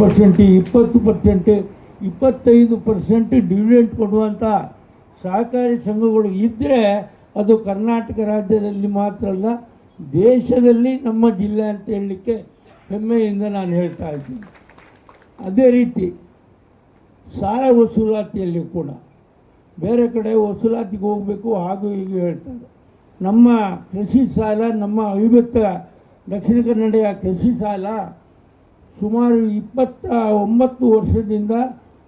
Percent ಇಪ್ಪತ್ತು percent, ಇಪ್ಪತ್ತೈದು percent dividend ಕೊಡುವಂಥ ಸಹಕಾರಿ ಸಂಘಗಳು ಇದ್ದರೆ ಅದು ಕರ್ನಾಟಕ ರಾಜ್ಯದಲ್ಲಿ ಮಾತ್ರ ಅಲ್ಲ, ದೇಶದಲ್ಲಿ ನಮ್ಮ ಜಿಲ್ಲೆ ಅಂತ ಹೇಳಲಿಕ್ಕೆ ಹೆಮ್ಮೆಯಿಂದ ನಾನು ಹೇಳ್ತಾ ಇದ್ದೀನಿ. ಅದೇ ರೀತಿ ಸಾಲ ವಸೂಲಾತಿಯಲ್ಲಿ ಕೂಡ. ಬೇರೆ ಕಡೆ ವಸೂಲಾತಿಗೆ ಹೋಗಬೇಕು ಹಾಗೂ ಹೀಗೆ ಹೇಳ್ತಾರೆ. ನಮ್ಮ ಕೃಷಿ ಸಾಲ, ನಮ್ಮ ಅವಿಭಕ್ತ ದಕ್ಷಿಣ ಕನ್ನಡ ಕೃಷಿ ಸಾಲ ಸುಮಾರು ಇಪ್ಪತ್ತ ಒಂಬತ್ತು ವರ್ಷದಿಂದ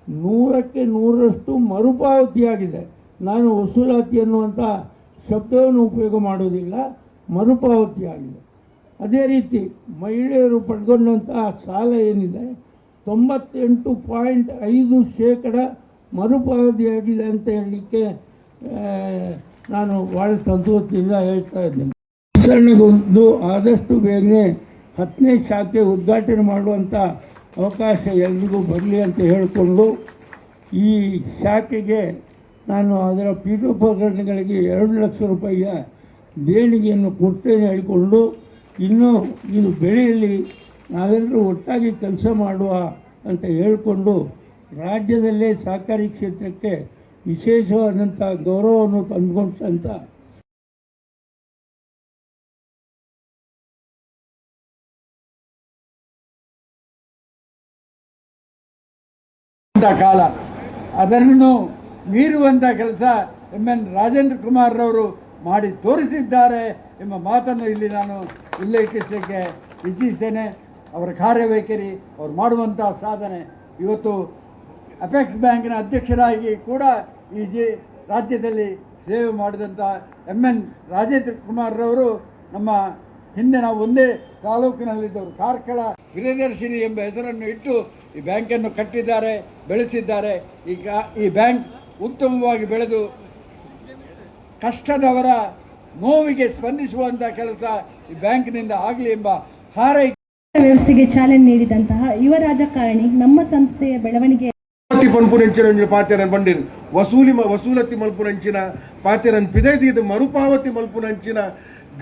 ನೂರಕ್ಕೆ ನೂರರಷ್ಟು ಮರುಪಾವತಿಯಾಗಿದೆ. ನಾನು ವಸೂಲಾತಿ ಅನ್ನುವಂಥ ಶಬ್ದವನ್ನು ಉಪಯೋಗ ಮಾಡೋದಿಲ್ಲ ಮರುಪಾವತಿಯಾಗಿದೆ. ಅದೇ ರೀತಿ ಮಹಿಳೆಯರು ಪಡ್ಕೊಂಡಂತಹ ಸಾಲ ಏನಿದೆ ತೊಂಬತ್ತೆಂಟು ಪಾಯಿಂಟ್ ಐದು ಶೇಕಡ ಮರುಪಾವತಿಯಾಗಿದೆ ಅಂತ ಹೇಳಲಿಕ್ಕೆ ನಾನು ಭಾಳ ಸಂತೋಷದಿಂದ ಹೇಳ್ತಾ ಇದ್ದೇನೆ. ವಿಸ್ತರಣೆಗೊಂದು ಆದಷ್ಟು ಬೇಗನೆ ಹತ್ತನೇ ಶಾಖೆ ಉದ್ಘಾಟನೆ ಮಾಡುವಂಥ ಅವಕಾಶ ಎಲ್ರಿಗೂ ಬರಲಿ ಅಂತ ಹೇಳಿಕೊಂಡು, ಈ ಶಾಖೆಗೆ ನಾನು ಅದರ ಪೀಠೋಪಕರಣಗಳಿಗೆ ಎರಡು ಲಕ್ಷ ರೂಪಾಯಿಯ ದೇಣಿಗೆಯನ್ನು ಕೊಡ್ತೇನೆ ಹೇಳಿಕೊಂಡು, ಇನ್ನೂ ಇದು ಬೆಳೆಯಲಿ ನಾವೆಲ್ಲರೂ ಒಟ್ಟಾಗಿ ಕೆಲಸ ಮಾಡುವ ಅಂತ ಹೇಳಿಕೊಂಡು ರಾಜ್ಯದಲ್ಲೇ ಸಹಕಾರಿ ಕ್ಷೇತ್ರಕ್ಕೆ ವಿಶೇಷವಾದಂಥ ಗೌರವವನ್ನು ತಂದುಕೊಂಡಂಥ ಕಾಲ. ಅದನ್ನು ಮೀರುವಂಥ ಕೆಲಸ ಎಂ ಎನ್ ರಾಜೇಂದ್ರ ಕುಮಾರ್ರವರು ಮಾಡಿ ತೋರಿಸಿದ್ದಾರೆ ಎಂಬ ಮಾತನ್ನು ಇಲ್ಲಿ ನಾನು ಉಲ್ಲೇಖಿಸಲಿಕ್ಕೆ ಇಚ್ಛಿಸ್ತೇನೆ. ಅವರ ಕಾರ್ಯವೈಖರಿ, ಅವ್ರು ಮಾಡುವಂಥ ಸಾಧನೆ. ಇವತ್ತು ಅಪೆಕ್ಸ್ ಬ್ಯಾಂಕಿನ ಅಧ್ಯಕ್ಷರಾಗಿ ಕೂಡ ಈ ಜಿ ರಾಜ್ಯದಲ್ಲಿ ಸೇವೆ ಮಾಡಿದಂಥ ಎಂ ಎನ್ ರಾಜೇಂದ್ರ ಕುಮಾರ್ರವರು ನಮ್ಮ ಹಿಂದೆ ನಾವು ಒಂದೇ ತಾಲೂಕಿನಲ್ಲಿದ್ದವರು. ಕಾರ್ಕಳ ಪ್ರಿಯದರ್ಶಿನಿ ಎಂಬ ಹೆಸರನ್ನು ಇಟ್ಟು ಈ ಬ್ಯಾಂಕನ್ನು ಕಟ್ಟಿದ್ದಾರೆ, ಬೆಳೆಸಿದ್ದಾರೆ. ಈಗ ಈ ಬ್ಯಾಂಕ್ ಉತ್ತಮವಾಗಿ ಬೆಳೆದು ಕಷ್ಟದವರ ನೋವಿಗೆ ಸ್ಪಂದಿಸುವಂಥ ಕೆಲಸ ಈ ಬ್ಯಾಂಕ್ನಿಂದ ಆಗಲಿ ಎಂಬ ಹಾರೈಕೆ ವ್ಯವಸ್ಥೆಗೆ ಚಾಲನೆ ನೀಡಿದಂತಹ ಯುವ ರಾಜಕಾರಣಿ, ನಮ್ಮ ಸಂಸ್ಥೆಯ ಬೆಳವಣಿಗೆ ಒಂಜಿ ಪಾತೆರನ್ ಬಂದಿರು. ವಸೂಲಿ ವಸೂಲತಿ ಮಲ್ಪುನಂಚಿನ ಪಾತೆರನ್ ಪಿದೈದಿದ ಮರುಪಾವತಿ ಮಲ್ಪುನಂಚಿನ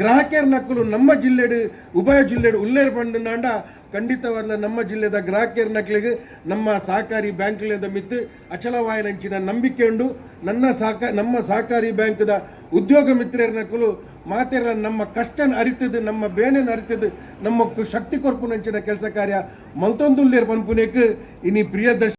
ಗ್ರಾಹಕರ ನಕ್ಕಲು ನಮ್ಮ ಜಿಲ್ಲೆಡು, ಉಭಯ ಜಿಲ್ಲೆಡು ಉಲ್ಲೇರ್ ಬಂಡನಾಂಡ ಖಂಡಿತವಾದ ನಮ್ಮ ಜಿಲ್ಲೆದ ಗ್ರಾಹಕರ ನಕಲಿಗೆ ನಮ್ಮ ಸಹಕಾರಿ ಬ್ಯಾಂಕ್ಲೆದ ಮಿತ್ತು ಅಚಲವಾಯನಂಚಿನ ನಂಬಿಕೆ ಉಂಡು. ನನ್ನ ಸಹಕ ನಮ್ಮ ಸಹಕಾರಿ ಬ್ಯಾಂಕ್ದ ಉದ್ಯೋಗ ಮಿತ್ರರ ನಕಲು ಮಾತೆರ ನಮ್ಮ ಕಷ್ಟನ ಅರಿತದ್ದು, ನಮ್ಮ ಬೇನೆ ಅರಿತದ್ದು, ನಮ್ಮ ಶಕ್ತಿ ಕೊರ್ಪುನಂಚಿನ ಕೆಲಸ ಕಾರ್ಯ ಮಲ್ತೊಂದುಲ್ಲೇರ್ ಪನ್ಪುನೇಕ್ ಇನಿ ಪ್ರಿಯದರ್ಶಿ